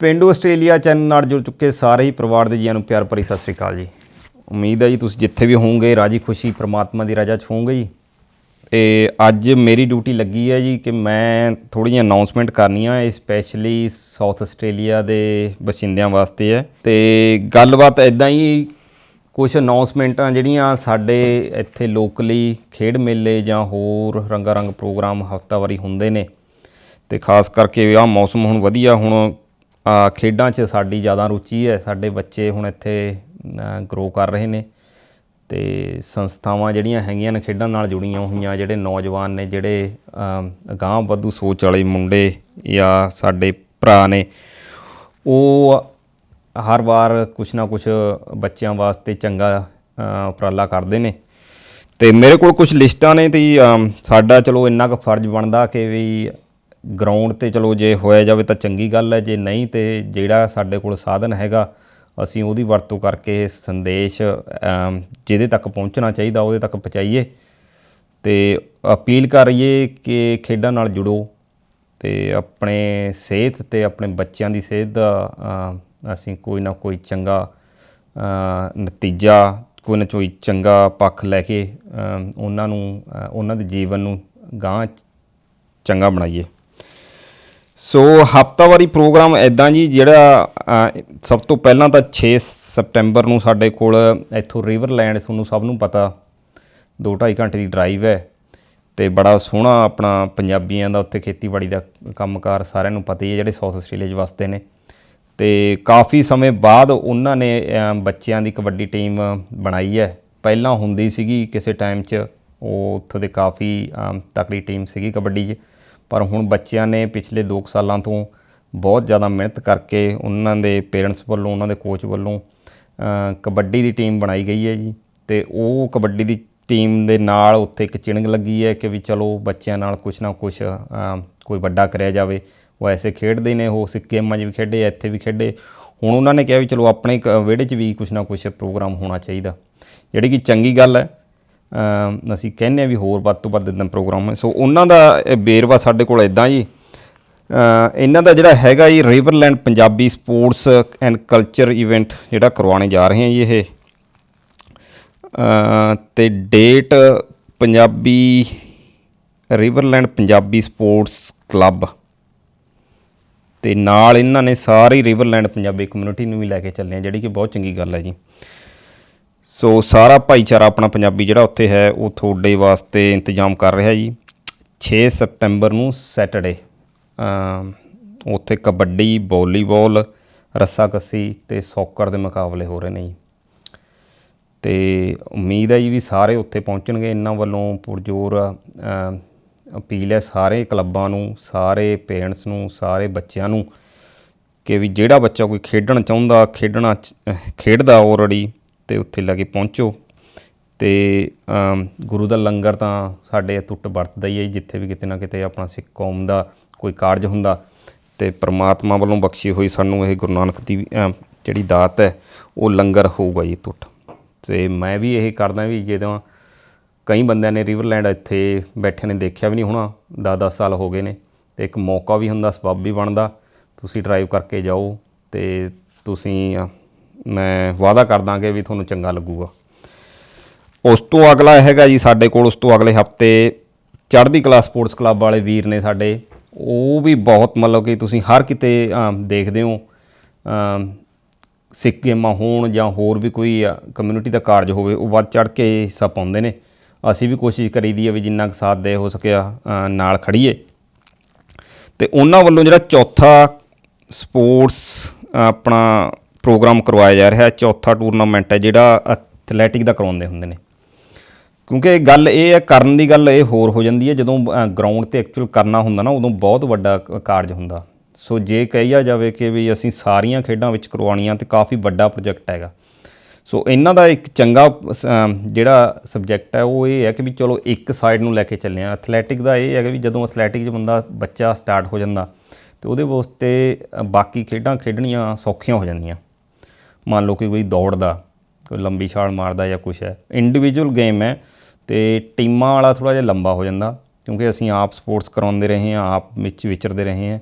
ਪਿੰਡੂ Australia channel ਨਾਲ ਜੁੜ ਚੁੱਕੇ ਸਾਰੇ ਹੀ ਪਰਿਵਾਰ ਦੇ ਜੀਆਂ ਨੂੰ ਪਿਆਰ ਭਰੀ ਸਤਿ ਸ੍ਰੀ ਅਕਾਲ ਜੀ। ਉਮੀਦ ਹੈ ਜੀ ਤੁਸੀਂ ਜਿੱਥੇ ਵੀ ਹੋਵੋਗੇ, ਰਾਜੀ ਖੁਸ਼ੀ ਪ੍ਰਮਾਤਮਾ ਦੀ ਰਜ਼ਾ 'ਚ ਹੋਵੋਗੇ ਜੀ। ਤੇ ਅੱਜ ਮੇਰੀ ਡਿਊਟੀ ਲੱਗੀ ਹੈ ਜੀ ਕਿ ਮੈਂ ਥੋੜ੍ਹੀਆਂ ਅਨਾਉਂਸਮੈਂਟ ਆ ਇਹ ਸਪੈਸ਼ਲੀ ਸਾਊਥ ਆਸਟ੍ਰੇਲੀਆ ਦੇ ਬਸਿੰਦਿਆਂ ਵਾਸਤੇ ਹੈ। ਤੇ ਗੱਲਬਾਤ ਇਦਾਂ ਹੀ ਕੁਝ ਅਨਾਉਂਸਮੈਂਟਾਂ ਜਿਹੜੀਆਂ ਸਾਡੇ ਇੱਥੇ ਲੋਕਲੀ ਖੇਡ ਮੇਲੇ ਜਾਂ ਹੋਰ ਰੰਗਾ ਰੰਗ ਪ੍ਰੋਗਰਾਮ ਹਫਤਾਵਾਰੀ ਹੁੰਦੇ ਨੇ। ਤੇ ਖਾਸ ਕਰਕੇ ਆਹ ਮੌਸਮ ਹੁਣ ਵਧੀਆ, ਹੁਣ ਖੇਡਾਂ 'ਚ ਸਾਡੀ ਜ਼ਿਆਦਾ ਰੁਚੀ ਹੈ। ਸਾਡੇ ਬੱਚੇ ਹੁਣ ਇੱਥੇ ਗਰੋ ਕਰ ਰਹੇ ਨੇ ਤੇ ਸੰਸਥਾਵਾਂ ਜਿਹੜੀਆਂ ਹੈਗੀਆਂ ਨੇ ਖੇਡਾਂ ਨਾਲ ਜੁੜੀਆਂ ਹੋਈਆਂ, ਜਿਹੜੇ ਨੌਜਵਾਨ ਨੇ, ਜਿਹੜੇ ਅਗਾਂਹ ਵਧੂ ਸੋਚ ਵਾਲੇ ਮੁੰਡੇ ਜਾਂ ਸਾਡੇ ਭਰਾ ਨੇ, ਉਹ ਹਰ ਵਾਰ ਕੁਛ ਨਾ ਕੁਛ ਬੱਚਿਆਂ ਵਾਸਤੇ ਚੰਗਾ ਉਪਰਾਲਾ ਕਰਦੇ ਨੇ। ਤੇ ਮੇਰੇ ਕੋਲ ਕੁਝ ਲਿਸਟਾਂ ਨੇ ਤੇ ਸਾਡਾ ਚਲੋ ਇੰਨਾ ਕੁ ਫਰਜ਼ ਬਣਦਾ ਕਿ ਵੀ ਗਰਾਊਂਡ ਤੇ ਚਲੋ ਜੇ ਹੋਇਆ ਜਾਵੇ ਤਾਂ ਚੰਗੀ ਗੱਲ ਹੈ, ਜੇ ਨਹੀਂ ਤੇ ਜਿਹੜਾ ਸਾਡੇ ਕੋਲ ਸਾਧਨ ਹੈਗਾ, ਅਸੀਂ ਉਹਦੀ ਵਰਤੋਂ ਕਰਕੇ ਸੰਦੇਸ਼ ਜਿਹਦੇ ਤੱਕ ਪਹੁੰਚਣਾ ਚਾਹੀਦਾ, ਉਹਦੇ ਤੱਕ ਪਹੁੰਚਾਈਏ। ਤੇ ਅਪੀਲ ਕਰੀਏ ਕਿ ਖੇਡਾਂ ਨਾਲ ਜੁੜੋ ਤੇ ਆਪਣੇ ਸਿਹਤ ਤੇ ਆਪਣੇ ਬੱਚਿਆਂ ਦੀ ਸਿਹਤ ਦਾ ਅਸੀਂ ਕੋਈ ਨਾ ਕੋਈ ਚੰਗਾ ਨਤੀਜਾ, ਕੋਈ ਨਾ ਕੋਈ ਚੰਗਾ ਪੱਖ ਲੈ ਕੇ ਉਹਨਾਂ ਨੂੰ ਉਹਨਾਂ ਦੇ ਜੀਵਨ ਨੂੰ ਗਾਂਹ ਚੰਗਾ ਬਣਾਈਏ। ਸੋ ਹਫਤਾਵਾਰੀ ਪ੍ਰੋਗਰਾਮ ਐਦਾਂ ਜੀ, ਜਿਹੜਾ ਸਭ ਤੋਂ ਪਹਿਲਾਂ ਤਾਂ 6 ਸਪਟੈਂਬਰ ਨੂੰ ਸਾਡੇ ਕੋਲ ਇੱਥੋਂ ਰਿਵਰਲੈਂਡ ਤੁਹਾਨੂੰ ਸਭ ਨੂੰ ਪਤਾ 2.5 ਘੰਟੇ ਦੀ ਡਰਾਈਵ ਹੈ ਤੇ ਬੜਾ ਸੋਹਣਾ ਆਪਣਾ ਪੰਜਾਬੀਆਂ ਦਾ ਉੱਥੇ ਖੇਤੀਬਾੜੀ ਦਾ ਕੰਮਕਾਰ ਸਾਰਿਆਂ ਨੂੰ ਪਤਾ ਹੀ ਹੈ, ਜਿਹੜੇ ਸਾਊਥ ਆਸਟ੍ਰੇਲੀਆ 'ਚ ਵਸਦੇ ਨੇ। ਤੇ ਕਾਫੀ ਸਮੇਂ ਬਾਅਦ ਉਹਨਾਂ ਨੇ ਬੱਚਿਆਂ ਦੀ ਕਬੱਡੀ ਟੀਮ ਬਣਾਈ ਹੈ। ਪਹਿਲਾਂ ਹੁੰਦੀ ਸੀਗੀ ਕਿਸੇ ਟਾਈਮ 'ਚ, ਉਹ ਉੱਥੋਂ ਦੇ ਕਾਫੀ ਤਕੜੀ ਟੀਮ ਸੀਗੀ ਕਬੱਡੀ 'ਚ। ਪਰ ਹੁਣ ਬੱਚਿਆਂ ਨੇ ਪਿਛਲੇ 2 ਸਾਲਾਂ ਤੋਂ ਬਹੁਤ ਜ਼ਿਆਦਾ ਮਿਹਨਤ ਕਰਕੇ ਉਹਨਾਂ ਦੇ ਪੇਰੈਂਟਸ ਵੱਲੋਂ, ਉਹਨਾਂ ਦੇ ਕੋਚ ਵੱਲੋਂ ਕਬੱਡੀ ਦੀ ਟੀਮ ਬਣਾਈ ਗਈ ਹੈ ਜੀ। ਤੇ ਉਹ ਕਬੱਡੀ ਦੀ ਟੀਮ ਦੇ ਨਾਲ ਉੱਥੇ ਇੱਕ ਚਿਣਗ ਲੱਗੀ ਹੈ ਕਿ ਵੀ ਚਲੋ ਬੱਚਿਆਂ ਨਾਲ ਕੁਛ ਨਾ ਕੁਛ ਕੋਈ ਵੱਡਾ ਕਰਿਆ ਜਾਵੇ। ਉਹ ਐਸੇ ਖੇਡਦੇ ਨੇ, ਉਹ ਸਿੱਕੇਮਾਂ 'ਚ ਵੀ ਖੇਡੇ, ਇੱਥੇ ਵੀ ਖੇਡੇ। ਹੁਣ ਉਹਨਾਂ ਨੇ ਕਿਹਾ ਵੀ ਚਲੋ ਆਪਣੇ ਕ- ਵਿਹੜੇ 'ਚ ਵੀ ਕੁਛ ਨਾ ਕੁਛ ਪ੍ਰੋਗਰਾਮ ਹੋਣਾ ਚਾਹੀਦਾ। ਜਿਹੜੀ ਕਿ ਚੰਗੀ ਗੱਲ ਹੈ ਅਸੀਂ ਕਹਿੰਦੇ ਆ ਵੀ ਹੋਰ ਵੱਧ ਤੋਂ ਵੱਧ ਇਦਾਂ ਪ੍ਰੋਗਰਾਮ ਹੈ ਸੋ ਉਹਨਾਂ ਦਾ ਇਹ ਵੇਰਵਾ ਸਾਡੇ ਕੋਲ ਇਦਾਂ ਜੀ। ਇਹਨਾਂ ਦਾ ਜਿਹੜਾ ਹੈਗਾ ਜੀ Riverland Punjabi sports and culture event ਜਿਹੜਾ ਕਰਵਾਉਣੇ ਜਾ ਰਹੇ ਹਾਂ ਜੀ ਇਹ। ਅ, ਤੇ date Punjabi Riverland Punjabi sports club ਤੇ ਨਾਲ ਇਹਨਾਂ ਨੇ ਸਾਰੀ ਰਿਵਰਲੈਂਡ ਪੰਜਾਬੀ ਕਮਿਊਨਿਟੀ ਨੂੰ ਵੀ ਲੈ ਕੇ ਚੱਲੇ ਆ ਜਿਹੜੀ ਕਿ ਬਹੁਤ ਚੰਗੀ ਗੱਲ ਹੈ ਜੀ। ਸੋ ਸਾਰਾ ਭਾਈਚਾਰਾ ਆਪਣਾ ਪੰਜਾਬੀ ਜਿਹੜਾ ਉੱਥੇ ਹੈ, ਉਹ ਤੁਹਾਡੇ ਵਾਸਤੇ ਇੰਤਜ਼ਾਮ ਕਰ ਰਿਹਾ ਜੀ। 6 ਸਤੰਬਰ ਨੂੰ ਸੈਟਰਡੇ ਉੱਥੇ ਕਬੱਡੀ, ਵਾਲੀਬਾਲ, ਰੱਸਾਕੱਸੀ ਤੇ ਸੌਕਰ ਦੇ ਮੁਕਾਬਲੇ ਹੋ ਰਹੇ ਨੇ ਜੀ। ਤੇ ਉਮੀਦ ਹੈ ਜੀ ਵੀ ਸਾਰੇ ਉੱਥੇ ਪਹੁੰਚਣਗੇ, ਇਹਨਾਂ ਵੱਲੋਂ ਪੁਰਜੋਰ ਅਪੀਲ ਹੈ ਸਾਰੇ ਕਲੱਬਾਂ ਨੂੰ, ਸਾਰੇ ਪੇਰੈਂਟਸ ਨੂੰ, ਸਾਰੇ ਬੱਚਿਆਂ ਨੂੰ ਕਿ ਵੀ ਜਿਹੜਾ ਬੱਚਾ ਕੋਈ ਖੇਡਣ ਚਾਹੁੰਦਾ, ਖੇਡਣਾ ਖੇਡਦਾ ਆਲਰੇਡੀ ਤੇ ਉੱਥੇ ਲੈ ਕੇ ਪਹੁੰਚੋ। ਤੇ ਗੁਰੂ ਦਾ ਲੰਗਰ ਤਾਂ ਸਾਡੇ ਟੁੱਟ ਵਰਤਦਾ ਹੀ ਹੈ ਜੀ, ਜਿੱਥੇ ਵੀ ਕਿਤੇ ਨਾ ਕਿਤੇ ਆਪਣਾ ਸਿੱਖ ਕੌਮ ਦਾ ਕੋਈ ਕਾਰਜ ਹੁੰਦਾ। ਤੇ ਪ੍ਰਮਾਤਮਾ ਵੱਲੋਂ ਬਖਸ਼ੀ ਹੋਈ ਸਾਨੂੰ ਇਹ ਗੁਰੂ ਨਾਨਕ ਦੀ ਜਿਹੜੀ ਦਾਤ ਹੈ ਉਹ ਲੰਗਰ ਹੋਊਗਾ ਜੀ ਟੁੱਟ ਤੇ ਮੈਂ ਵੀ ਇਹ ਕਰਦਾ ਵੀ ਜਦੋਂ ਕਈ ਬੰਦਿਆਂ ਨੇ ਰਿਵਰਲੈਂਡ ਇੱਥੇ ਬੈਠੇ ਨੇ ਦੇਖਿਆ ਵੀ ਨਹੀਂ ਹੋਣਾ 10-10 ਸਾਲ ਹੋ ਗਏ ਨੇ। ਤੇ ਇੱਕ ਮੌਕਾ ਵੀ ਹੁੰਦਾ ਸਬੱਬ ਵੀ ਬਣਦਾ। ਤੁਸੀਂ ਡਰਾਈਵ ਕਰਕੇ ਜਾਓ ਤੇ ਤੁਸੀਂ ਮੈਂ ਵਾਅਦਾ ਕਰਦਾ ਕਿ ਵੀ ਤੁਹਾਨੂੰ ਚੰਗਾ ਲੱਗੂਗਾ। ਉਸ ਤੋਂ ਅਗਲਾ ਹੈਗਾ ਜੀ, ਸਾਡੇ ਕੋਲ ਉਸ ਤੋਂ ਅਗਲੇ ਹਫ਼ਤੇ ਚੜ੍ਹਦੀ ਕਲਾ ਸਪੋਰਟਸ ਕਲੱਬ ਵਾਲੇ ਵੀਰ ਨੇ ਸਾਡੇ। ਉਹ ਵੀ ਬਹੁਤ ਮਤਲਬ ਕਿ ਤੁਸੀਂ ਹਰ ਕਿਤੇ ਦੇਖਦੇ ਹੋ। ਸਿੱਖ ਗੇਮਾਂ ਹੋਣ ਜਾਂ ਹੋਰ ਵੀ ਕੋਈ ਕਮਿਊਨਿਟੀ ਦਾ ਕਾਰਜ ਹੋਵੇ, ਉਹ ਵੱਧ ਚੜ ਕੇ ਹਿੱਸਾ ਪਾਉਂਦੇ ਨੇ। ਅਸੀਂ ਵੀ ਕੋਸ਼ਿਸ਼ ਕਰੀਦੀ ਹੈ ਵੀ ਜਿੰਨਾ ਕੁ ਸਾਥ ਦੇ ਹੋ ਸਕਿਆ ਨਾਲ ਖੜੀਏ ਤੇ ਉਹਨਾਂ ਵੱਲੋਂ ਜਿਹੜਾ ਚੌਥਾ ਸਪੋਰਟਸ ਆਪਣਾ ਪ੍ਰੋਗਰਾਮ ਕਰਵਾਇਆ ਜਾ ਰਿਹਾ ਹੈ ਚੌਥਾ ਟੂਰਨਾਮੈਂਟ ਹੈ ਜਿਹੜਾ ਐਥਲੈਟਿਕ ਦਾ ਕਰਾਉਂਦੇ ਹੁੰਦੇ ਨੇ। ਕਿਉਂਕਿ ਗੱਲ ਇਹ ਹੈ, ਕਰਨ ਦੀ ਗੱਲ ਇਹ ਹੋਰ ਹੋ ਜਾਂਦੀ ਹੈ, ਜਦੋਂ ਗਰਾਊਂਡ ਤੇ ਐਕਚੁਅਲ ਕਰਨਾ ਹੁੰਦਾ ਨਾ, ਉਦੋਂ ਬਹੁਤ ਵੱਡਾ ਕਾਰਜ ਹੁੰਦਾ। ਸੋ ਜੇ ਕਹੀਆ ਜਾਵੇ ਕਿ ਵੀ ਅਸੀਂ ਸਾਰੀਆਂ ਖੇਡਾਂ ਵਿੱਚ ਕਰਵਾਉਣੀਆਂ, ਤੇ ਕਾਫੀ ਵੱਡਾ ਪ੍ਰੋਜੈਕਟ ਹੈਗਾ। ਸੋ ਇਹਨਾਂ ਦਾ ਇੱਕ ਚੰਗਾ, ਸ- ਜਿਹੜਾ ਸਬਜੈਕਟ ਹੈ, ਉਹ ਇਹ ਹੈ ਕਿ ਵੀ ਚਲੋ ਇੱਕ ਸਾਈਡ ਨੂੰ ਲੈ ਕੇ ਚੱਲੇ ਆ ਐਥਲੈਟਿਕ ਦਾ ਇਹ ਹੈ ਕਿ ਵੀ ਜਦੋਂ ਐਥਲੈਟਿਕ 'ਚ ਬੰਦਾ ਬੱਚਾ ਸਟਾਰਟ ਹੋ ਜਾਂਦਾ, ਤੇ ਉਹਦੇ ਵਾਸਤੇ ਬਾਕੀ ਖੇਡਾਂ ਖੇਡਣੀਆਂ ਸੌਖੀਆਂ ਹੋ ਜਾਂਦੀਆਂ। ਮੰਨ ਲਓ ਕਿ ਕੋਈ ਦੌੜਦਾ, ਕੋਈ ਲੰਬੀ ਛਾਲ ਮਾਰਦਾ ਜਾਂ ਕੁਛ ਹੈ ਇੰਡੀਵਿਜੂਅਲ ਗੇਮ ਹੈ ਤੇ ਟੀਮਾਂ ਵਾਲਾ ਥੋੜਾ ਜਿਹਾ ਲੰਬਾ ਹੋ ਜਾਂਦਾ ਕਿਉਂਕਿ ਅਸੀਂ ਆਪ ਸਪੋਰਟਸ ਕਰਾਉਂਦੇ ਰਹੇ ਹਾਂ, ਆਪ ਵਿੱਚ ਵਿਚਰਦੇ ਰਹੇ ਹਾਂ।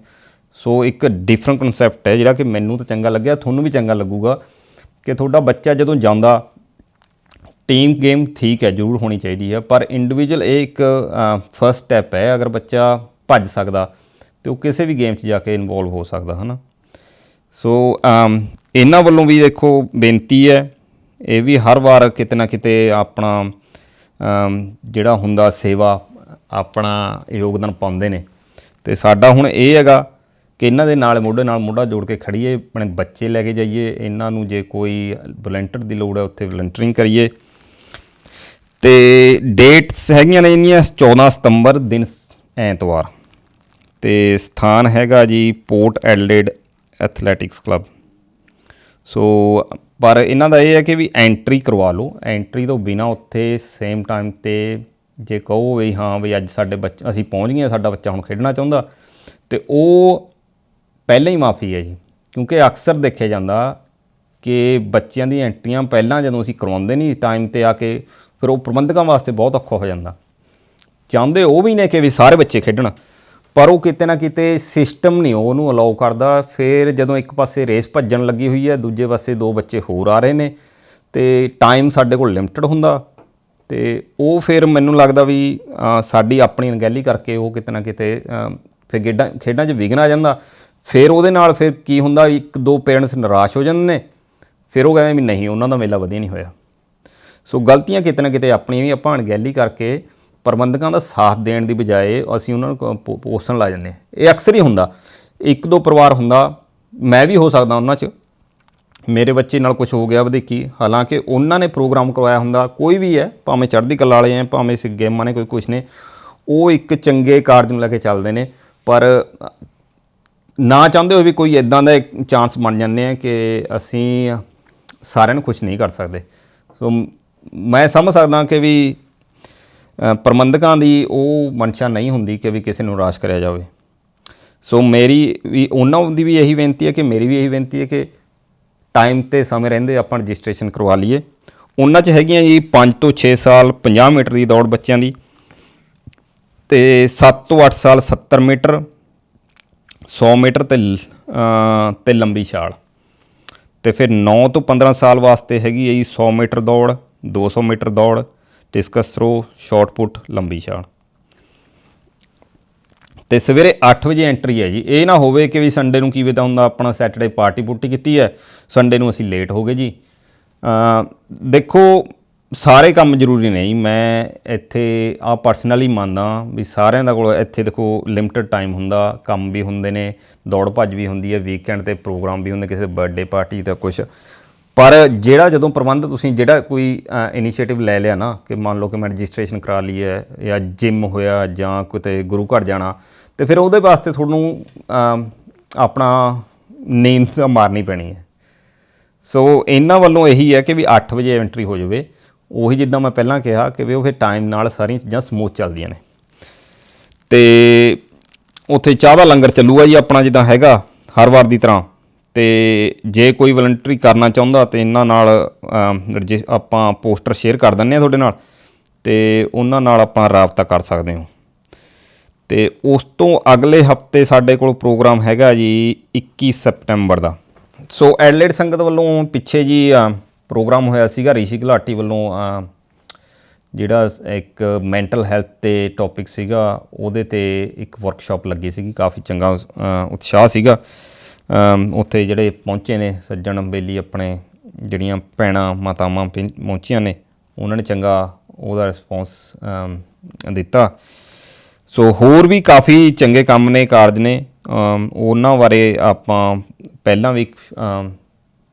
ਸੋ ਇੱਕ ਡਿਫਰੈਂਟ ਕਨਸੈਪਟ ਹੈ ਜਿਹੜਾ ਕਿ ਮੈਨੂੰ ਤਾਂ ਚੰਗਾ ਲੱਗਿਆ, ਤੁਹਾਨੂੰ ਵੀ ਚੰਗਾ ਲੱਗੂਗਾ ਕਿ ਤੁਹਾਡਾ ਬੱਚਾ ਜਦੋਂ ਜਾਂਦਾ ਟੀਮ ਗੇਮ ਠੀਕ ਹੈ, ਜ਼ਰੂਰ ਹੋਣੀ ਚਾਹੀਦੀ ਹੈ, ਪਰ ਇੰਡੀਵਿਜੂਅਲ ਇਹ ਇੱਕ ਫਰਸਟ ਸਟੈਪ ਹੈ, ਅਗਰ ਬੱਚਾ ਭੱਜ ਸਕਦਾ ਤੇ ਉਹ ਕਿਸੇ ਵੀ ਗੇਮ 'ਚ ਜਾ ਕੇ ਇਨਵੋਲਵ ਹੋ ਸਕਦਾ, ਹਨਾ? ਸੋ ਇਹਨਾਂ ਵੱਲੋਂ ਵੀ ਦੇਖੋ ਬੇਨਤੀ ਹੈ, ਇਹ ਵੀ ਹਰ ਵਾਰ ਕਿਤੇ ਨਾ ਕਿਤੇ ਆਪਣਾ ਜਿਹੜਾ ਹੁੰਦਾ ਸੇਵਾ, ਆਪਣਾ ਯੋਗਦਾਨ ਪਾਉਂਦੇ ਨੇ। ਤੇ ਸਾਡਾ ਹੁਣ ਇਹ ਹੈਗਾ ਕਿ ਇਹਨਾਂ ਦੇ ਨਾਲ ਮੋਢੇ ਨਾਲ ਮੋਢਾ ਜੋੜ ਕੇ ਖੜੀਏ, ਆਪਣੇ ਬੱਚੇ ਲੈ ਕੇ ਜਾਈਏ, ਇਹਨਾਂ ਨੂੰ ਜੇ ਕੋਈ ਵਲੰਟੀਅਰ ਦੀ ਲੋੜ ਹੈ, ਉੱਥੇ ਵਲੰਟੀਅਰਿੰਗ ਕਰੀਏ। ਤੇ ਡੇਟਸ ਹੈਗੀਆਂ ਨੇ ਇਹਨੀਆਂ 14 ਸਤੰਬਰ ਦਿਨ ਐਤਵਾਰ। ਤੇ ਸਥਾਨ ਹੈਗਾ ਜੀ Port Adelaide athletics club so ਪਰ ਇਹਨਾਂ ਦਾ ਇਹ ਹੈ ਕਿ ਵੀ ਐਂਟਰੀ ਕਰਵਾ ਲਓ। ਐਂਟਰੀ ਤੋਂ ਬਿਨਾ ਉੱਥੇ ਸੇਮ ਟਾਈਮ ਤੇ ਜੇ ਕਹੋ ਵੀ ਹਾਂ ਵੀ ਅੱਜ ਸਾਡੇ ਬੱਚੇ ਅਸੀਂ ਪਹੁੰਚ ਗਏ ਹਾਂ, ਸਾਡਾ ਬੱਚਾ ਹੁਣ ਖੇਡਣਾ ਚਾਹੁੰਦਾ ਤੇ ਉਹ ਪਹਿਲਾਂ ਹੀ ਮਾਫੀ ਹੈ ਜੀ। ਕਿਉਂਕਿ ਅਕਸਰ ਦੇਖਿਆ ਜਾਂਦਾ ਕਿ ਬੱਚਿਆਂ ਦੀ ਐਂਟਰੀਆਂ ਪਹਿਲਾਂ ਜਦੋਂ ਅਸੀਂ ਕਰਵਾਉਂਦੇ ਨਹੀਂ ਟਾਈਮ ਤੇ ਆ ਕੇ ਫਿਰ ਉਹ ਪ੍ਰਬੰਧਕਾਂ ਵਾਸਤੇ ਬਹੁਤ ਔਖਾ ਹੋ ਜਾਂਦਾ। ਚਾਹੁੰਦੇ ਉਹ ਵੀ ਨੇ ਕਿ ਵੀ ਸਾਰੇ ਬੱਚੇ ਖੇਡਣ। ਪਰ ਉਹ ਕਿਤੇ ਨਾ ਕਿਤੇ ਸਿਸਟਮ ਨਹੀਂ ਉਹਨੂੰ ਅਲਾਉ ਕਰਦਾ। ਫਿਰ ਜਦੋਂ ਇੱਕ ਪਾਸੇ ਰੇਸ ਭੱਜਣ ਲੱਗੀ ਹੋਈ ਹੈ, ਦੂਜੇ ਪਾਸੇ ਦੋ ਬੱਚੇ ਹੋਰ ਆ ਰਹੇ ਨੇ ਤੇ ਟਾਈਮ ਸਾਡੇ ਕੋਲ ਲਿਮਟਿਡ ਹੁੰਦਾ ਤੇ ਉਹ ਫਿਰ ਮੈਨੂੰ ਲੱਗਦਾ ਵੀ ਸਾਡੀ ਆਪਣੀ ਅਣਗਹਿਲੀ ਕਰਕੇ ਉਹ ਕਿਤੇ ਨਾ ਕਿਤੇ ਫਿਰ ਖੇਡਾਂ ਖੇਡਾਂ 'ਚ ਵਿਘਨ ਆ ਜਾਂਦਾ। ਫਿਰ ਉਹਦੇ ਨਾਲ ਫਿਰ ਕੀ ਹੁੰਦਾ ਇੱਕ ਦੋ ਪੇਰੈਂਟਸ ਨਿਰਾਸ਼ ਹੋ ਜਾਂਦੇ ਨੇ, ਫਿਰ ਉਹ ਕਹਿੰਦੇ ਵੀ ਨਹੀਂ, ਉਹਨਾਂ ਦਾ ਮੇਲਾ ਵਧੀਆ ਨਹੀਂ ਹੋਇਆ। ਸੋ ਗਲਤੀਆਂ ਕਿਤੇ ਨਾ ਕਿਤੇ ਆਪਣੀ ਵੀ ਆਪਾਂ ਅਣਗਹਿਲੀ ਕਰਕੇ ਪ੍ਰਬੰਧਕਾਂ ਦਾ ਸਾਥ ਦੇਣ ਦੀ ਬਜਾਏ ਅਸੀਂ ਉਹਨਾਂ ਨੂੰ ਕ- ਪੋ- ਪੋਸਣ ਲਾ ਜਾਂਦੇ ਹਾਂ। ਇਹ ਅਕਸਰ ਹੀ ਹੁੰਦਾ। ਇੱਕ ਦੋ ਪਰਿਵਾਰ ਹੁੰਦਾ, ਮੈਂ ਵੀ ਹੋ ਸਕਦਾ ਉਹਨਾਂ 'ਚ। ਮੇਰੇ ਬੱਚੇ ਨਾਲ ਕੁਝ ਹੋ ਗਿਆ, ਵਧੀਕੀ। ਹਾਲਾਂਕਿ ਉਹਨਾਂ ਨੇ ਪ੍ਰੋਗਰਾਮ ਕਰਵਾਇਆ ਹੁੰਦਾ, ਕੋਈ ਵੀ ਹੈ, ਭਾਵੇਂ ਚੜ੍ਹਦੀ ਕਲਾ ਵਾਲੇ ਹੈ, ਭਾਵੇਂ ਸਿੱਖ ਗੇਮਾਂ ਨੇ ਕੋਈ ਕੁਛ ਨੇ, ਉਹ ਇੱਕ ਚੰਗੇ ਕਾਰਜ ਨੂੰ ਲੈ ਕੇ ਚੱਲਦੇ ਨੇ। ਪਰ ਨਾ ਚਾਹੁੰਦੇ ਹੋਏ ਵੀ ਕੋਈ ਇਦਾਂ ਦਾ ਚਾਂਸ ਬਣ ਜਾਂਦੇ ਆ ਕਿ ਅਸੀਂ ਸਾਰਿਆਂ ਨੂੰ ਖੁਸ਼ ਨਹੀਂ ਕਰ ਸਕਦੇ। ਸੋ ਮੈਂ ਸਮਝ ਸਕਦਾ ਕਿ ਵੀ ਪ੍ਰਬੰਧਕਾਂ ਦੀ ਉਹ ਮਨਸ਼ਾ ਨਹੀਂ ਹੁੰਦੀ ਕਿ ਵੀ ਕਿਸੇ ਨੂੰ ਨਿਰਾਸ਼ ਕਰਿਆ ਜਾਵੇ। ਸੋ ਮੇਰੀ ਵੀ ਉਹਨਾਂ ਦੀ ਵੀ ਇਹੀ ਬੇਨਤੀ ਹੈ ਕਿ ਮੇਰੀ ਵੀ ਇਹੀ ਬੇਨਤੀ ਹੈ ਕਿ ਟਾਈਮ ਤੇ ਸਮੇਂ ਰਹਿੰਦੇ ਆਪਾਂ ਰਜਿਸਟ੍ਰੇਸ਼ਨ ਕਰਵਾ ਲਈਏ। ਉਹਨਾਂ 'ਚ ਹੈਗੀਆਂ ਜੀ 5 ਤੋਂ 6 ਸਾਲ 50 ਮੀਟਰ ਦੀ ਦੌੜ ਬੱਚਿਆਂ ਦੀ ਤੇ 7 ਤੋਂ 8 ਸਾਲ 70 ਮੀਟਰ 100 ਮੀਟਰ ਤੇ ਲ- ਅ, ਤੇ ਲੰਬੀ ਛਾਲ। ਤੇ ਫਿਰ 9 ਤੋਂ 15 ਸਾਲ ਵਾਸਤੇ ਹੈਗੀ ਹੈ ਜੀ 100 ਮੀਟਰ ਦੌੜ 200 ਮੀਟਰ ਦੌੜ ਡਿਸਕਸ ਥਰੋ ਸ਼ਾਰਟ ਪੁੱਟ ਲੰਬੀ ਛਾਲ। ਤੇ ਸਵੇਰੇ 8 ਵਜੇ ਐਂਟਰੀ ਹੈ ਜੀ। ਇਹ ਨਾ ਹੋਵੇ ਕਿ ਵੀ ਸੰਡੇ ਨੂੰ ਕਿਵੇਂ ਤਾਂ ਹੁੰਦਾ, ਆਪਣਾ ਸੈਟਰਡੇ ਪਾਰਟੀ ਪੁੱਟੀ ਕੀਤੀ ਹੈ, ਸੰਡੇ ਨੂੰ ਅਸੀਂ ਲੇਟ ਹੋ ਗਏ ਜੀ। ਦੇਖੋ, ਸਾਰੇ ਕੰਮ ਜ਼ਰੂਰੀ ਨਹੀਂ ਮੈਂ ਇੱਥੇ ਆ ਪਰਸਨਲੀ ਮੰਨਦਾ ਵੀ ਸਾਰਿਆਂ ਦਾ ਕੋਲ ਇੱਥੇ ਦੇਖੋ ਲਿਮਟਿਡ ਟਾਈਮ ਹੁੰਦਾ, ਕੰਮ ਵੀ ਹੁੰਦੇ ਨੇ, ਦੌੜ ਭੱਜ ਵੀ ਹੁੰਦੀ ਹੈ ਵੀਕਐਂਡ ਤੇ ਪ੍ਰੋਗਰਾਮ ਵੀ ਹੁੰਦੇ, ਕਿਸੇ ਬਰਥਡੇ ਪਾਰਟੀ ਦਾ ਕੁਝ ਪਰ ਜਿਹੜਾ ਜਦੋਂ ਪ੍ਰਬੰਧ ਤੁਸੀਂ ਜਿਹੜਾ ਕੋਈ ਇਨੀਸ਼ੀਏਟਿਵ ਲੈ ਲਿਆ ਨਾ, ਕਿ ਮੰਨ ਲਓ ਕਿ ਮੈਂ ਰਜਿਸਟ੍ਰੇਸ਼ਨ ਕਰਾ ਲਈ ਹੈ, ਜਾਂ ਜਿਮ ਹੋਇਆ, ਜਾਂ ਕਿਤੇ ਗੁਰੂ ਘਰ ਜਾਣਾ, ਤੇ ਫਿਰ ਉਹਦੇ ਵਾਸਤੇ ਤੁਹਾਨੂੰ ਆਪਣਾ ਨੀਂਦ ਤਾਂ ਮਾਰਨੀ ਪੈਣੀ ਹੈ। ਸੋ ਇਹਨਾਂ ਵੱਲੋਂ ਇਹੀ ਹੈ ਕਿ ਵੀ 8 ਵਜੇ ਐਂਟਰੀ ਹੋ ਜਾਵੇ। ਉਹੀ ਜਿੱਦਾਂ ਮੈਂ ਪਹਿਲਾਂ ਕਿਹਾ ਕਿ ਵੀ ਉਹ ਫਿਰ ਟਾਈਮ ਨਾਲ ਸਾਰੀਆਂ ਚੀਜ਼ਾਂ ਸਮੂਥ ਚੱਲਦੀਆਂ ਨੇ। ਤੇ ਉੱਥੇ ਚਾਹ ਦਾ ਲੰਗਰ ਚੱਲੂਗਾ ਜੀ, ਆਪਣਾ ਜਿੱਦਾਂ ਹੈਗਾ, ਹਰ ਵਾਰ ਦੀ ਤਰ੍ਹਾਂ। ਤੇ ਜੇ ਕੋਈ ਵਲੰਟਰੀ ਕਰਨਾ ਚਾਹੁੰਦਾ ਤੇ ਇਹਨਾਂ ਨਾਲ ਅਮ, ਆਪਾਂ ਪੋਸਟਰ ਸ਼ੇਅਰ ਕਰ ਦਿੰਨੇ ਆ ਤੁਹਾਡੇ ਨਾਲ ਤੇ ਉਹਨਾਂ ਨਾਲ ਆਪਾਂ ਰਾਬਤਾ ਕਰ ਸਕਦੇ ਹਾਂ। ਤੇ ਉਸ ਤੋਂ ਅਗਲੇ ਹਫ਼ਤੇ ਸਾਡੇ ਕੋਲ ਪ੍ਰੋਗਰਾਮ ਹੈਗਾ ਜੀ 21 ਸਪਟੈਂਬਰ ਦਾ। ਸੋ ਐਡਲੇਡ ਸੰਗਤ ਵੱਲੋਂ ਪਿੱਛੇ ਜੀ ਪ੍ਰੋਗਰਾਮ ਹੋਇਆ ਸੀਗਾ ਰਿਸ਼ੀ ਘਲਾਟੀ ਵੱਲੋਂ ਜਿਹੜਾ ਇੱਕ ਮੈਂਟਲ ਹੈਲਥ ਤੇ ਟੌਪਿਕ ਸੀਗਾ ਉਹਦੇ ਤੇ ਇੱਕ ਵਰਕਸ਼ਾਪ ਲੱਗੀ ਸੀਗੀ ਕਾਫੀ ਚੰਗਾ ਉਤਸ਼ਾਹ ਸੀਗਾ। ਉੱਥੇ ਜਿਹੜੇ ਪਹੁੰਚੇ ਨੇ ਸੱਜਣ ਬੇਲੀ ਆਪਣੇ, ਜਿਹੜੀਆਂ ਭੈਣਾਂ, ਮਾਤਾਵਾਂ ਪਿੰ- ਪਹੁੰਚੀਆਂ ਨੇ, ਉਹਨਾਂ ਨੇ ਚੰਗਾ ਉਹਦਾ ਰਿਸਪੌਂਸ ਦਿੱਤਾ। ਸੋ ਹੋਰ ਵੀ ਕਾਫੀ ਚੰਗੇ ਕੰਮ ਨੇ, ਕਾਰਜ ਨੇ। ਉਹਨਾਂ ਬਾਰੇ ਆਪਾਂ ਪਹਿਲਾਂ ਵੀ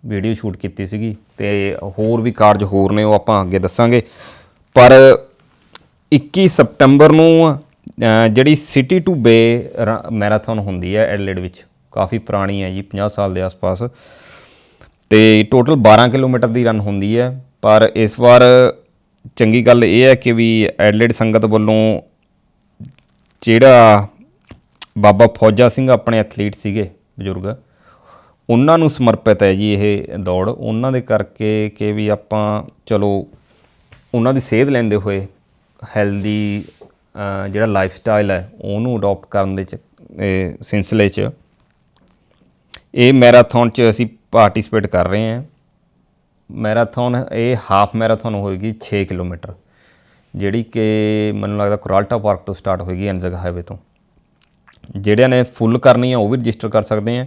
ਵੀਡੀਓ ਸ਼ੂਟ ਕੀਤੀ ਸੀਗੀ ਤੇ ਹੋਰ ਵੀ ਕਾਰਜ ਹੋਰ ਨੇ, ਉਹ ਆਪਾਂ ਅੱਗੇ ਦੱਸਾਂਗੇ। ਪਰ 21 ਸਪਟੈਂਬਰ ਨੂੰ ਜਿਹੜੀ ਸਿਟੀ ਟੂ ਬੇ ਮੈਰਾਥਨ ਹੁੰਦੀ ਹੈ, ਐਡਲੇਡ ਵਿੱਚ ਕਾਫੀ ਪੁਰਾਣੀ ਹੈ ਜੀ 50 ਸਾਲ ਦੇ ਆਸ-ਪਾਸ। ਤੇ ਟੋਟਲ 12 ਕਿਲੋਮੀਟਰ ਦੀ ਰਨ ਹੁੰਦੀ ਹੈ। ਪਰ ਇਸ ਵਾਰ ਚੰਗੀ ਗੱਲ ਇਹ ਹੈ ਕਿ ਵੀ ਐਡਲੇਡ ਸੰਗਤ ਵੱਲੋਂ ਜਿਹੜਾ ਬਾਬਾ ਫੌਜਾ ਸਿੰਘ ਆਪਣੇ ਐਥਲੀਟ ਸੀਗੇ ਬਜ਼ੁਰਗ, ਉਹਨਾਂ ਨੂੰ ਸਮਰਪਿਤ ਹੈ ਜੀ ਇਹ ਦੌੜ। ਉਹਨਾਂ ਦੇ ਕਰਕੇ ਕਿ ਵੀ ਆਪਾਂ ਚਲੋ ਉਹਨਾਂ ਦੀ ਸੇਧ ਲੈਂਦੇ ਹੋਏ ਹੈਲਦੀ ਜਿਹੜਾ ਲਾਈਫ ਸਟਾਈਲ ਹੈ, ਉਹਨੂੰ ਅਡਾਪਟ ਕਰਨ ਦੇ ਚ ਇਹ ਸਿਲਸਿਲੇ 'ਚ ਇਹ ਮੈਰਾਥਨ 'ਚ ਅਸੀਂ ਪਾਰਟਿਸਿਪੇਟ ਕਰ ਰਹੇ ਹਾਂ। ਮੈਰਾਥਨ, ਇਹ ਹਾਫ ਮੈਰਾਥਨ ਹੋਏਗੀ 6 ਕਿਲੋਮੀਟਰ, ਜਿਹੜੀ ਕਿ ਮੈਨੂੰ ਲੱਗਦਾ ਕੁਰਾਲਟਾ ਪਾਰਕ ਤੋਂ ਸਟਾਰਟ ਹੋਏਗੀ ਐਨਜ਼ਗ ਹਾਈਵੇ ਤੋਂ। ਜਿਹੜਿਆਂ ਨੇ ਫੁੱਲ ਕਰਨੀ ਆ ਉਹ ਵੀ ਰਜਿਸਟਰ ਕਰ ਸਕਦੇ ਆ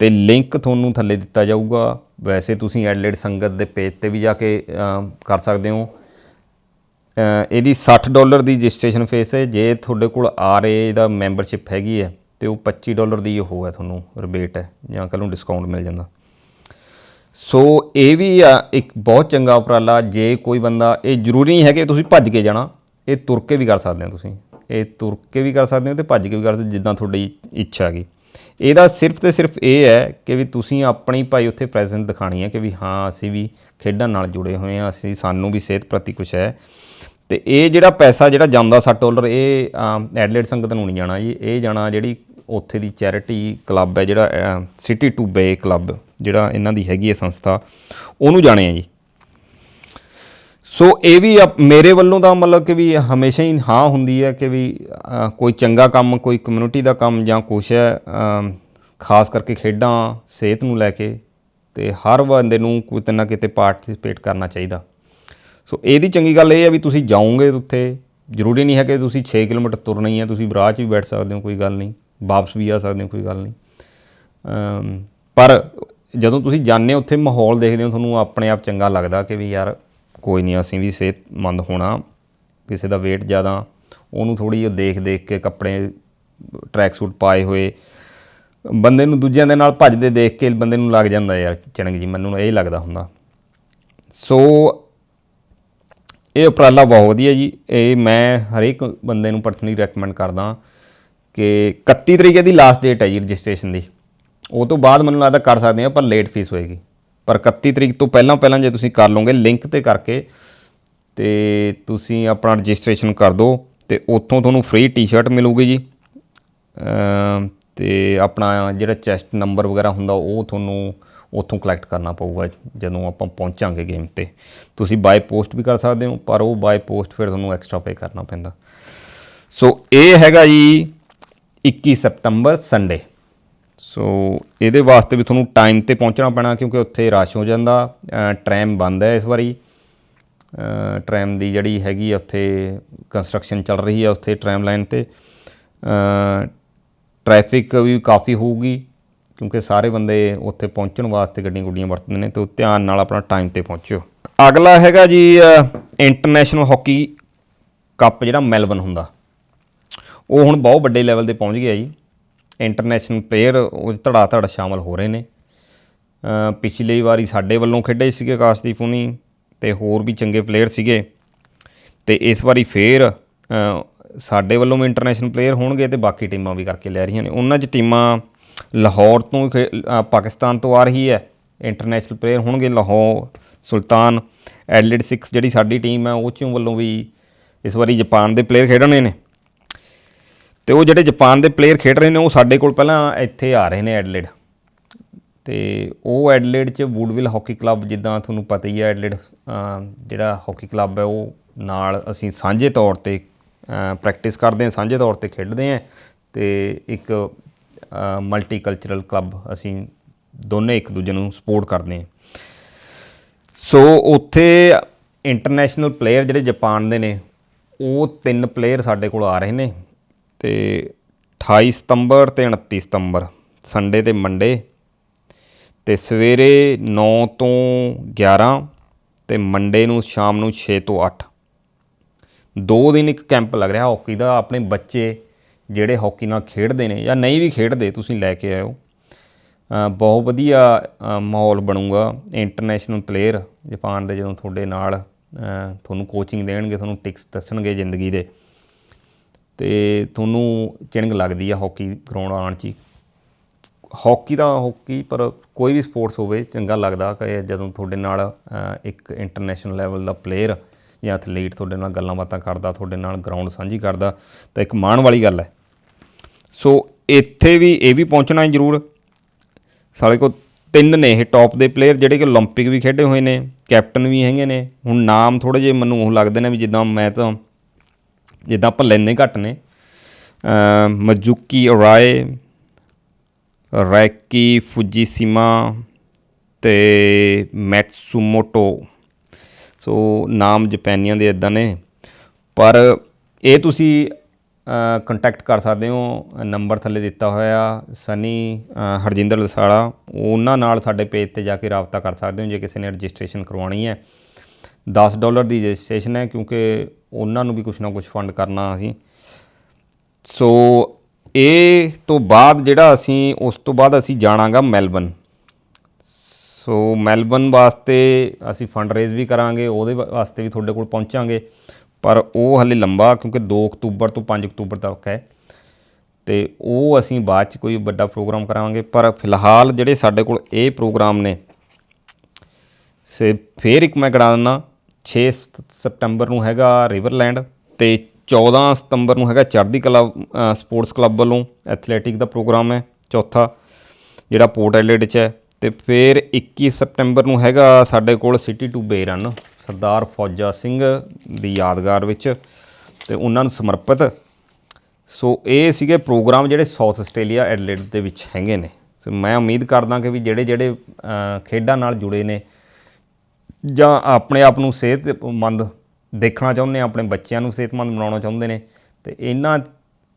ਤੇ ਲਿੰਕ ਤੁਹਾਨੂੰ ਥੱਲੇ ਦਿੱਤਾ ਜਾਊਗਾ। ਵੈਸੇ ਤੁਸੀਂ ਐਡਲੇਡ ਸੰਗਤ ਦੇ ਪੇਜ ਤੇ ਵੀ ਜਾ ਕੇ ਕਰ ਸਕਦੇ ਹੋ। ਇਹਦੀ 60 ਡਾਲਰ ਦੀ ਰਜਿਸਟ੍ਰੇਸ਼ਨ ਫੀਸ ਹੈ। ਜੇ ਤੁਹਾਡੇ ਕੋਲ ਆਰ ਏ ਦਾ ਮੈਂਬਰਸ਼ਿਪ ਹੈਗੀ ਹੈ ਤੇ ਉਹ 25 ਡਾਲਰ ਦੀ ਉਹ ਹੈ ਤੁਹਾਨੂੰ ਰਿਬੇਟ ਹੈ, ਜਾਂ ਕੱਲ ਨੂੰ ਡਿਸਕਾਊਂਟ ਮਿਲ ਜਾਂਦਾ। ਸੋ ਇਹ ਵੀ ਆ, ਇੱਕ ਬਹੁਤ ਚੰਗਾ ਉਪਰਾਲਾ, ਜੇ ਕੋਈ ਬੰਦਾ, ਇਹ ਜ਼ਰੂਰੀ ਨਹੀਂ ਹੈ ਕਿ ਤੁਸੀਂ ਭੱਜ ਕੇ ਜਾਣਾ, ਇਹ ਤੁਰ ਕੇ ਵੀ ਕਰ ਸਕਦੇ ਹੋ ਤੁਸੀਂ। ਇਹ ਤੁਰ ਕੇ ਵੀ ਕਰ ਸਕਦੇ ਹੋ ਤੇ ਭੱਜ ਕੇ ਵੀ ਕਰ ਸਕਦੇ ਜਿੱਦਾਂ ਤੁਹਾਡੀ ਇੱਛਾ ਹੈਗੀ। ਇਹਦਾ ਸਿਰਫ ਤੇ ਸਿਰਫ ਇਹ ਹੈ ਕਿ ਵੀ ਤੁਸੀਂ ਆਪਣੀ ਭਾਈ ਉੱਥੇ ਪ੍ਰੈਜ਼ੈਂਟ ਦਿਖਾਣੀ ਹੈ ਕਿ ਵੀ ਹਾਂ, ਅਸੀਂ ਵੀ ਖੇਡਾਂ ਨਾਲ ਜੁੜੇ ਹੋਏ ਹਾਂ, ਅਸੀਂ, ਸਾਨੂੰ ਵੀ ਸਿਹਤ ਪ੍ਰਤੀ ਕੁਛ ਹੈ। ਤੇ ਇਹ ਜਿਹੜਾ ਪੈਸਾ ਜਿਹੜਾ ਜਾਂਦਾ 60 ਡਾਲਰ, ਇਹ ਐਡਲੇਟ ਸੰਗਤ ਨੂੰ ਨਹੀਂ ਜਾਣਾ ਜੀ। ਇਹ ਜਾਣਾ ਜਿਹੜੀ ਉੱਥੇ ਦੀ ਚੈਰਿਟੀ ਕਲੱਬ ਹੈ ਜਿਹੜਾ ਸਿਟੀ ਟੂ ਬੇ ਕਲੱਬ, ਜਿਹੜਾ ਇਹਨਾਂ ਦੀ ਹੈਗੀ ਹੈ ਸੰਸਥਾ, ਉਹਨੂੰ ਜਾਣੇ ਆ ਜੀ। ਸੋ ਇਹ ਵੀ ਅਪ- ਮੇਰੇ ਵੱਲੋਂ ਤਾਂ ਮਤਲਬ ਕਿ ਵੀ ਹਮੇਸ਼ਾ ਹੀ ਹਾਂ ਹੁੰਦੀ ਹੈ ਕਿ ਵੀ ਕੋਈ ਚੰਗਾ ਕੰਮ, ਕੋਈ ਕਮਿਊਨਿਟੀ ਦਾ ਕੰਮ ਜਾਂ ਕੁਛ ਹੈ ਖਾਸ ਕਰਕੇ ਖੇਡਾਂ, ਸਿਹਤ ਨੂੰ ਲੈ ਕੇ ਤੇ ਹਰ ਬੰਦੇ ਨੂੰ ਕਿਤੇ ਨਾ ਕਿਤੇ ਪਾਰਟਿਸਿਪੇਟ ਕਰਨਾ ਚਾਹੀਦਾ। ਸੋ ਇਹਦੀ ਚੰਗੀ ਗੱਲ ਇਹ ਹੈ ਵੀ ਤੁਸੀਂ ਜਾਓਗੇ ਉੱਥੇ, ਜ਼ਰੂਰੀ ਨਹੀਂ ਹੈ ਕਿ ਤੁਸੀਂ 6 ਕਿਲੋਮੀਟਰ ਤੁਰਨਾ ਹੀ ਹੈ, ਤੁਸੀਂ ਰਾਹ 'ਚ ਵੀ ਬੈਠ ਸਕਦੇ ਹੋ, ਕੋਈ ਗੱਲ ਨਹੀਂ। ਵਾਪਸ ਵੀ ਆ ਸਕਦੇ ਹੋ, ਕੋਈ ਗੱਲ ਨਹੀਂ। ਪਰ ਜਦੋਂ ਤੁਸੀਂ ਜਾਂਦੇ ਹੋ, ਉੱਥੇ ਮਾਹੌਲ ਦੇਖਦੇ ਹੋ, ਤੁਹਾਨੂੰ ਆਪਣੇ ਆਪ ਚੰਗਾ ਲੱਗਦਾ ਕਿ ਵੀ ਯਾਰ ਕੋਈ ਨਹੀਂ, ਅਸੀਂ ਵੀ ਸਿਹਤਮੰਦ ਹੋਣਾ। ਕਿਸੇ ਦਾ weight ਜ਼ਿਆਦਾ, ਉਹਨੂੰ ਥੋੜੀ ਜਿਹੀ ਦੇਖ ਦੇਖ ਕੇ ਕੱਪੜੇ ਟਰੈਕ ਸੂਟ ਪਾਏ ਹੋਏ। ਬੰਦੇ ਨੂੰ ਦੂਜਿਆਂ ਦੇ ਨਾਲ ਭੱਜਦੇ ਦੇਖ ਕੇ ਬੰਦੇ ਨੂੰ ਲੱਗ ਜਾਂਦਾ ਯਾਰ, ਚਣਕ ਜੀ, ਮੈਨੂੰ ਇਹ ਲੱਗਦਾ ਹੁੰਦਾ। ਸੋ, ਇਹ ਉਪਰਾਲਾ ਬਹੁਤ ਵਧੀਆ ਜੀ। ਇਹ ਮੈਂ ਹਰੇਕ ਬੰਦੇ ਨੂੰ ਪਰਸਨਲੀ ਰეკਮੈਂਡ ਕਰਦਾ। ਕਿ 31 ਤਰੀਕ ਦੀ ਲਾਸਟ ਡੇਟ ਹੈ ਜੀ ਰਜਿਸਟ੍ਰੇਸ਼ਨ ਦੀ। ਉਹ ਤੋਂ ਬਾਅਦ ਮੈਨੂੰ ਲੱਗਦਾ ਕਰ ਸਕਦੇ ਆ, ਪਰ ਲੇਟ ਫੀਸ ਹੋਏਗੀ। ਪਰ 31 ਤਰੀਕ ਤੋਂ ਪਹਿਲਾਂ ਪਹਿਲਾਂ ਜੇ ਤੁਸੀਂ ਕਰ ਲਓਗੇ ਲਿੰਕ ਤੇ ਕਰਕੇ, ਤੇ ਤੁਸੀਂ ਆਪਣਾ ਰਜਿਸਟ੍ਰੇਸ਼ਨ ਕਰ ਦਿਓ, ਤੇ ਉੱਥੋਂ ਤੁਹਾਨੂੰ ਫ੍ਰੀ ਟੀ-ਸ਼ਰਟ ਮਿਲੂਗੀ ਜੀ। ਅਮ, ਤੇ ਆਪਣਾ ਜਿਹੜਾ ਚੈਸਟ ਨੰਬਰ ਵਗੈਰਾ ਹੁੰਦਾ, ਉਹ ਤੁਹਾਨੂੰ ਉੱਥੋਂ ਕਲੈਕਟ ਕਰਨਾ ਪਊਗਾ ਜਦੋਂ ਆਪਾਂ ਪਹੁੰਚਾਂਗੇ ਗੇਮ ਤੇ। ਤੁਸੀਂ ਬਾਏ ਪੋਸਟ ਵੀ ਕਰ ਸਕਦੇ ਹੋ, ਪਰ ਉਹ ਬਾਏ ਪੋਸਟ ਫਿਰ ਤੁਹਾਨੂੰ ਐਕਸਟਰਾ ਪੇ ਕਰਨਾ ਪੈਂਦਾ। ਸੋ ਇਹ ਹੈਗਾ ਜੀ 21 ਸਤੰਬਰ ਸੰਡੇ। ਸੋ ਇਹਦੇ ਵਾਸਤੇ ਵੀ ਤੁਹਾਨੂੰ ਟਾਈਮ ਤੇ ਪਹੁੰਚਣਾ ਪੈਣਾ ਕਿਉਂਕਿ ਉੱਥੇ ਰਸ਼ ਹੋ ਜਾਂਦਾ। ਟ੍ਰੈਮ ਬੰਦ ਹੈ ਇਸ ਵਾਰੀ। ਟ੍ਰੈਮ ਦੀ ਜਿਹੜੀ ਹੈਗੀ ਉੱਥੇ ਕੰਸਟਰਕਸ਼ਨ ਚੱਲ ਰਹੀ ਹੈ ਉੱਥੇ ਟ੍ਰੈਮ ਲਾਈਨ ਤੇ। ਅ, ਟ੍ਰੈਫਿਕ ਵੀ ਕਾਫੀ ਹੋਊਗੀ ਕਿਉਂਕਿ ਸਾਰੇ ਬੰਦੇ ਉੱਥੇ ਪਹੁੰਚਣ ਵਾਸਤੇ ਗੱਡੀਆਂ ਗੁੱਡੀਆਂ ਵਰਤਦੇ ਨੇ ਤੇ ਧਿਆਨ ਨਾਲ ਆਪਣਾ ਟਾਈਮ ਤੇ ਪਹੁੰਚਿਓ। ਅਗਲਾ ਹੈਗਾ ਜੀ ਇੰਟਰਨੈਸ਼ਨਲ ਹਾਕੀ ਕੱਪ ਜਿਹੜਾ ਮੈਲਬਨ ਹੁੰਦਾ। ਉਹ ਹੁਣ ਬਹੁਤ ਵੱਡੇ ਲੈਵਲ ਤੇ ਪਹੁੰਚ ਗਿਆ ਜੀ। ਇੰਟਰਨੈਸ਼ਨਲ ਪਲੇਅਰ ਉਹ ਧੜਾ ਧੜ ਸ਼ਾਮਲ ਹੋ ਰਹੇ ਨੇ। ਪਿਛਲੀ ਵਾਰੀ ਸਾਡੇ ਵੱਲੋਂ ਖੇਡੇ ਸੀਗੇ ਆਕਾਸ਼ਦੀਪ ਹੁਣੀ ਤੇ ਹੋਰ ਵੀ ਚੰਗੇ ਪਲੇਅਰ ਸੀਗੇ। ਤੇ ਇਸ ਵਾਰੀ ਫੇਰ ਸਾਡੇ ਵੱਲੋਂ ਵੀ ਇੰਟਰਨੈਸ਼ਨਲ ਪਲੇਅਰ ਹੋਣਗੇ ਤੇ ਬਾਕੀ ਟੀਮਾਂ ਵੀ ਕਰਕੇ ਲੈ ਰਹੀਆਂ ਨੇ। ਉਹਨਾਂ 'ਚ ਟੀਮਾਂ ਲਾਹੌਰ ਤੋਂ ਖੇ- ਪਾਕਿਸਤਾਨ ਤੋਂ ਆ ਰਹੀ ਹੈ। ਇੰਟਰਨੈਸ਼ਨਲ ਪਲੇਅਰ ਹੋਣਗੇ ਲਾਹੌਰ, ਸੁਲਤਾਨ ਐਡਲੇਡ 6 ਜਿਹੜੀ ਸਾਡੀ ਟੀਮ ਹੈ, ਉਹ ਚੋਂ ਵੱਲੋਂ ਵੀ ਇਸ ਵਾਰੀ ਜਾਪਾਨ ਦੇ ਪਲੇਅਰ ਖੇਡਣੇ ਨੇ। ਤੇ ਉਹ ਜਿਹੜੇ ਜਾਪਾਨ ਦੇ ਪਲੇਅਰ ਖੇਡ ਰਹੇ ਨੇ, ਉਹ ਸਾਡੇ ਕੋਲ ਪਹਿਲਾਂ ਇੱਥੇ ਆ ਰਹੇ ਨੇ ਐਡਲੇਡ। ਤੇ ਉਹ ਐਡਲੇਡ 'ਚ ਵੂਡਵਿਲ ਹਾਕੀ ਕਲੱਬ ਜਿੱਦਾਂ ਤੁਹਾਨੂੰ ਪਤਾ ਹੀ ਹੈ ਐਡਲੇਡ ਜਿਹੜਾ ਹਾਕੀ ਕਲੱਬ ਹੈ, ਉਹ ਨਾਲ ਅਸੀਂ ਸਾਂਝੇ ਤੌਰ ਤੇ ਪ੍ਰੈਕਟਿਸ ਕਰਦੇ ਹਾਂ, ਸਾਂਝੇ ਤੌਰ ਤੇ ਖੇਡਦੇ ਹਾਂ ਤੇ ਇੱਕ ਮਲਟੀ ਕਲਚਰਲ ਕਲੱਬ ਅਸੀਂ ਦੋਨੇ ਇੱਕ ਦੂਜੇ ਨੂੰ ਸਪੋਰਟ ਕਰਦੇ ਹਾਂ। ਸੋ ਉੱਥੇ ਇੰਟਰਨੈਸ਼ਨਲ ਪਲੇਅਰ ਜਿਹੜੇ ਜਾਪਾਨ ਦੇ ਨੇ, ਉਹ ਤਿੰਨ ਪਲੇਅਰ ਸਾਡੇ ਕੋਲ ਆ ਰਹੇ ਨੇ। ਤੇ 28 ਸਤੰਬਰ ਤੇ 29 ਸਤੰਬਰ, ਸੰਡੇ ਤੇ ਮੰਡੇ, ਤੇ ਸਵੇਰੇ 9 ਤੋਂ 11 ਤੇ ਮੰਡੇ ਨੂੰ ਸ਼ਾਮ ਨੂੰ 6 ਤੋਂ 8 ਦੋ ਦਿਨ ਇੱਕ ਕੈਂਪ ਲੱਗ ਰਿਹਾ, ਹਾਕੀ ਦਾ, ਆਪਣੇ ਬੱਚੇ ਜਿਹੜੇ ਹਾਕੀ ਨਾਲ ਖੇਡਦੇ ਨੇ ਜਾਂ ਨਹੀਂ ਵੀ ਖੇਡਦੇ, ਤੁਸੀਂ ਲੈ ਕੇ ਆਇਓ। ਬਹੁਤ ਵਧੀਆ ਮਾਹੌਲ ਬਣੂਗਾ ਇੰਟਰਨੈਸ਼ਨਲ ਪਲੇਅਰ ਜਾਪਾਨ ਦੇ ਜਦੋਂ ਤੁਹਾਡੇ ਨਾਲ ਤੁਹਾਨੂੰ ਕੋਚਿੰਗ ਦੇਣਗੇ, ਤੁਹਾਨੂੰ ਟਿਕਸ ਦੱਸਣਗੇ ਜ਼ਿੰਦਗੀ ਦੇ। ਤੇ ਤੁਹਾਨੂੰ ਚਿੰਗ ਲੱਗਦੀ ਆ ਹਾਕੀ ਗਰਾਊਂਡ ਆਉਣ 'ਚ ਹੀ। ਹਾਕੀ ਦਾ ਹਾਕੀ ਪਰ ਕੋਈ ਵੀ ਸਪੋਰਟਸ ਹੋਵੇ ਚੰਗਾ ਲੱਗਦਾ ਕਿ ਜਦੋਂ ਤੁਹਾਡੇ ਨਾਲ ਅ, ਇੱਕ ਇੰਟਰਨੈਸ਼ਨਲ ਲੈਵਲ ਦਾ ਪਲੇਅਰ ਜਾਂ ਐਥਲੀਟ ਤੁਹਾਡੇ ਨਾਲ ਗੱਲਾਂ ਬਾਤਾਂ ਕਰਦਾ ਤੁਹਾਡੇ ਨਾਲ ਗਰਾਊਂਡ ਸਾਂਝੀ ਕਰਦਾ ਤਾਂ ਇੱਕ ਮਾਣ ਵਾਲੀ ਗੱਲ ਹੈ ਸੋ ਇੱਥੇ ਵੀ ਇਹ ਵੀ ਪਹੁੰਚਣਾ ਹੈ ਜ਼ਰੂਰ ਸਾਡੇ ਕੋਲ ਤਿੰਨ ਨੇ ਇਹ ਟੌਪ ਦੇ ਪਲੇਅਰ ਜਿਹੜੇ ਕਿ 올림픽 ਵੀ ਖੇਡੇ ਹੋਏ ਨੇ ਕੈਪਟਨ ਵੀ ਹੈਗੇ ਨੇ ਹੁਣ ਨਾਮ ਥੋੜੇ ਜਿਹੇ ਮੈਨੂੰ ਉਹ ਲੱਗਦੇ ਨੇ ਵੀ ਜਿੱਦਾਂ ਮੈਂ ਤਾਂ ਜਿੱਦਾਂ ਆਪਾਂ ਲੈਂਦੇ ਘੱਟ ਨੇ ਮਜੂਕੀ ਅਰਾਏ ਰੈਕੀ ਫੁਜੀਸੀਮਾ ਤੇ ਮੈਟਸੂਮੋਟੋ ਸੋ ਨਾਮ ਜਾਪਾਨੀਆਂ ਦੇ ਇਦਾਂ ਨੇ। ਪਰ ਇਹ ਤੁਸੀਂ ਕੰਟੈਕਟ ਕਰ ਸਕਦੇ ਹੋ। ਨੰਬਰ ਥੱਲੇ ਦਿੱਤਾ ਹੋਇਆ ਸਨੀ ਹਰਜਿੰਦਰ ਲਸਾੜਾ। ਉਹਨਾਂ ਨਾਲ ਸਾਡੇ ਪੇਜ ਤੇ ਜਾ ਕੇ ਰਾਬਤਾ ਕਰ ਸਕਦੇ ਹੋ, ਜੇ ਕਿਸੇ ਨੇ ਰਜਿਸਟ੍ਰੇਸ਼ਨ ਕਰਵਾਉਣੀ ਹੈ। 10 ਡਾਲਰ ਦੀ ਰਜਿਸਟ੍ਰੇਸ਼ਨ ਹੈ, ਕਿਉਂਕਿ ਉਹਨਾਂ ਨੂੰ ਵੀ ਕੁਝ ਨਾ ਕੁਝ ਫੰਡ ਕਰਨਾ ਅਸੀਂ। ਸੋ ਇਹ ਤੋਂ ਬਾਅਦ ਜਿਹੜਾ ਅਸੀਂ, ਉਸ ਤੋਂ ਬਾਅਦ ਅਸੀਂ ਜਾਣਾਗਾ ਮੈਲਬਨ। ਸੋ ਮੈਲਬਨ ਵਾਸਤੇ ਅਸੀਂ ਫੰਡ ਰੇਜ਼ ਵੀ ਕਰਾਂਗੇ, ਉਹਦੇ ਵਾਸਤੇ ਵੀ ਤੁਹਾਡੇ ਕੋਲ ਪਹੁੰਚਾਂਗੇ। ਪਰ ਉਹ ਹਲੇ ਲੰਬਾ, ਕਿਉਂਕਿ 2 ਅਕਤੂਬਰ ਤੋਂ 5 ਅਕਤੂਬਰ ਤੱਕ ਹੈ। ਤੇ ਉਹ ਅਸੀਂ ਬਾਅਦ ਚ ਕੋਈ ਵੱਡਾ ਪ੍ਰੋਗਰਾਮ ਕਰਾਂਗੇ। ਪਰ ਫਿਲਹਾਲ ਜਿਹੜੇ ਸਾਡੇ ਕੋਲ ਇਹ ਪ੍ਰੋਗਰਾਮ ਨੇ, ਸੇ, ਫੇਰ ਇੱਕ ਮੈਂ ਕਰਾ ਦਿੰਦਾ। 6 ਸਤ- ਸਤੰਬਰ ਨੂੰ ਹੈਗਾ ਰਿਵਰਲੈਂਡ ਤੇ 14 ਸਤੰਬਰ ਨੂੰ ਹੈਗਾ ਚੜ੍ਹਦੀ ਕਲਾ ਸਪੋਰਟਸ ਕਲੱਬ ਵੱਲੋਂ ਐਥਲੈਟਿਕ ਦਾ ਪ੍ਰੋਗਰਾਮ ਹੈ ਚੌਥਾ, ਜਿਹੜਾ ਪੋਰਟ ਐਡਲੇਡ 'ਚ ਹੈ। ਤੇ ਫਿਰ 21 ਸਤੰਬਰ ਨੂੰ ਹੈਗਾ ਸਾਡੇ ਕੋਲ city to bay run Sardar Fauja Singh ਦੀ ਯਾਦਗਾਰ ਵਿੱਚ ਤੇ ਉਹਨਾਂ ਨੂੰ ਸਮਰਪਿਤ। ਸੋ ਇਹ ਸੀਗੇ ਪ੍ਰੋਗਰਾਮ ਜਿਹੜੇ ਸਾਊਥ ਆਸਟ੍ਰੇਲੀਆ ਐਡਲੇਡ ਦੇ ਵਿੱਚ ਹੈਗੇ ਨੇ। ਸੋ ਮੈਂ ਉਮੀਦ ਕਰਦਾ ਕਿ ਵੀ ਜਿਹੜੇ ਜਿਹੜੇ ਖੇਡਾਂ ਨਾਲ ਜੁੜੇ ਨੇ ਜਾਂ ਆਪਣੇ ਆਪ ਨੂੰ ਸਿਹਤਮੰਦ ਦੇਖਣਾ ਚਾਹੁੰਦੇ ਆ ਆਪਣੇ ਬੱਚਿਆਂ ਨੂੰ ਸਿਹਤਮੰਦ ਬਣਾਉਣਾ ਚਾਹੁੰਦੇ ਨੇ, ਤੇ ਇਹਨਾਂ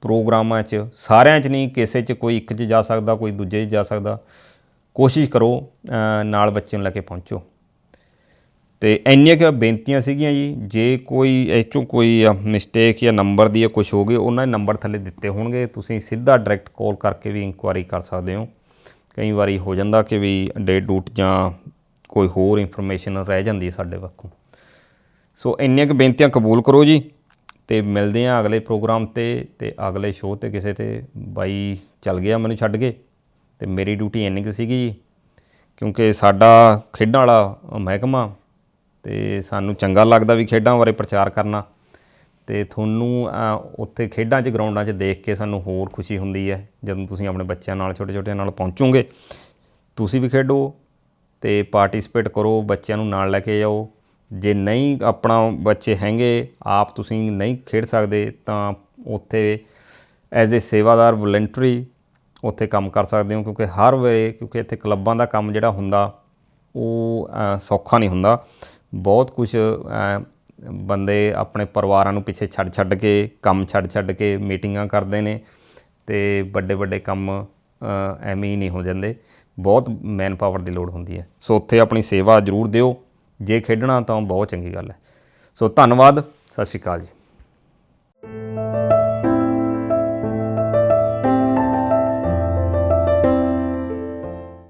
ਪ੍ਰੋਗਰਾਮਾਂ 'ਚ, ਸਾਰਿਆਂ 'ਚ ਨਹੀਂ, ਕਿਸੇ 'ਚ ਕੋਈ ਇੱਕ 'ਚ ਜਾ ਸਕਦਾ, ਕੋਈ ਦੂਜੇ 'ਚ ਜਾ ਸਕਦਾ, ਕੋਸ਼ਿਸ਼ ਕਰੋ ਨਾਲ ਬੱਚੇ ਨੂੰ ਲੈ ਕੇ ਪਹੁੰਚੋ। ਤੇ ਇੰਨੀਆਂ ਕੁ ਬੇਨਤੀਆਂ ਸੀਗੀਆਂ ਜੀ, ਜੇ ਕੋਈ ਇਹ 'ਚੋਂ ਕੋਈ ਮਿਸਟੇਕ ਜਾਂ ਨੰਬਰ ਦੀ ਜਾਂ ਕੁਝ ਹੋ ਗਈ, ਉਹਨਾਂ ਦੇ ਨੰਬਰ ਥੱਲੇ ਦਿੱਤੇ ਹੋਣਗੇ, ਤੁਸੀਂ ਸਿੱਧਾ ਡਾਇਰੈਕਟ ਕਾਲ ਕਰਕੇ ਵੀ ਇਨਕੁਆਰੀ ਕਰ ਸਕਦੇ ਹੋ। ਕਈ ਵਾਰੀ ਹੋ ਜਾਂਦਾ ਕਿ ਵੀ ਡੇਟ ਡੂਟ ਜਾਂ ਕੋਈ ਹੋਰ ਇਨਫੋਰਮੇਸ਼ਨ ਰਹਿ ਜਾਂਦੀ ਹੈ ਸਾਡੇ ਵੱਲੋਂ ਸੋ ਇੰਨੀਆਂ ਕੁ ਬੇਨਤੀਆਂ ਕਬੂਲ ਕਰੋ ਜੀ ਤੇ ਮਿਲਦੇ ਹਾਂ ਅਗਲੇ ਪ੍ਰੋਗਰਾਮ ਤੇ ਤੇ ਅਗਲੇ ਸ਼ੋਅ ਤੇ ਕਿਸੇ ਤੇ। ਬਾਈ ਚੱਲ ਗਿਆ ਮੈਨੂੰ ਛੱਡ ਕੇ ਤੇ ਮੇਰੀ ਡਿਊਟੀ ਇੰਨੀ ਕੁ ਸੀਗੀ ਜੀ, ਕਿਉਂਕਿ ਸਾਡਾ ਖੇਡਾਂ ਵਾਲਾ ਮਹਿਕਮਾ ਤੇ ਸਾਨੂੰ ਚੰਗਾ ਲੱਗਦਾ ਵੀ ਖੇਡਾਂ ਬਾਰੇ ਪ੍ਰਚਾਰ ਕਰਨਾ ਤੇ ਤੁਹਾਨੂੰ ਉੱਥੇ ਖੇਡਾਂ 'ਚ, ਗਰਾਊਂਡਾਂ 'ਚ ਦੇਖ ਕੇ ਸਾਨੂੰ ਹੋਰ ਖੁਸ਼ੀ ਹੁੰਦੀ ਹੈ। ਜਦੋਂ ਤੁਸੀਂ ਆਪਣੇ ਬੱਚਿਆਂ ਨਾਲ ਛੋਟੇ ਛੋਟਿਆਂ ਨਾਲ ਪਹੁੰਚੋਗੇ, ਤੁਸੀਂ ਵੀ ਖੇਡੋ ਤੇ ਪਾਰਟਿਸਿਪੇਟ ਕਰੋ, ਬੱਚਿਆਂ ਨੂੰ ਨਾਲ ਲੈ ਕੇ ਜਾਓ। ਜੇ ਨਹੀਂ ਆਪਣਾ ਬੱਚੇ ਹੈਗੇ, ਆਪ ਤੁਸੀਂ ਨਹੀਂ ਖੇਡ ਸਕਦੇ, ਤਾਂ ਉੱਥੇ ਐਜ਼ ਅ ਸੇਵਾਦਾਰ ਵਲੰਟਰੀ ਉੱਥੇ ਕੰਮ ਕਰ ਸਕਦੇ ਹੋ, ਕਿਉਂਕਿ ਹਰ ਵੇਲੇ, ਕਿਉਂਕਿ ਇੱਥੇ ਕਲੱਬਾਂ ਦਾ ਕੰਮ ਜਿਹੜਾ ਹੁੰਦਾ, ਉਹ ਸੌਖਾ ਨਹੀਂ ਹੁੰਦਾ। ਬਹੁਤ ਕੁਝ ਬੰਦੇ ਆਪਣੇ ਪਰਿਵਾਰਾਂ ਨੂੰ ਪਿੱਛੇ ਛੱਡ ਛੱਡ ਕੇ, ਕੰਮ ਛੱਡ ਛੱਡ ਕੇ, ਮੀਟਿੰਗਾਂ ਕਰਦੇ ਨੇ, ਤੇ ਵੱਡੇ ਵੱਡੇ ਕੰਮ ਐਵੇਂ ਹੀ ਨਹੀਂ ਹੋ ਜਾਂਦੇ। ਬਹੁਤ ਮੈਨ ਪਾਵਰ ਦੀ ਲੋੜ ਹੁੰਦੀ ਹੈ। ਸੋ ਉੱਥੇ ਆਪਣੀ ਸੇਵਾ ਜ਼ਰੂਰ ਦਿਓ। ਜੇ ਖੇਡਣਾ ਤਾਂ ਬਹੁਤ ਚੰਗੀ ਗੱਲ ਹੈ। ਸੋ ਧੰਨਵਾਦ। ਸਤਿ ਸ਼੍ਰੀ ਅਕਾਲ ਜੀ।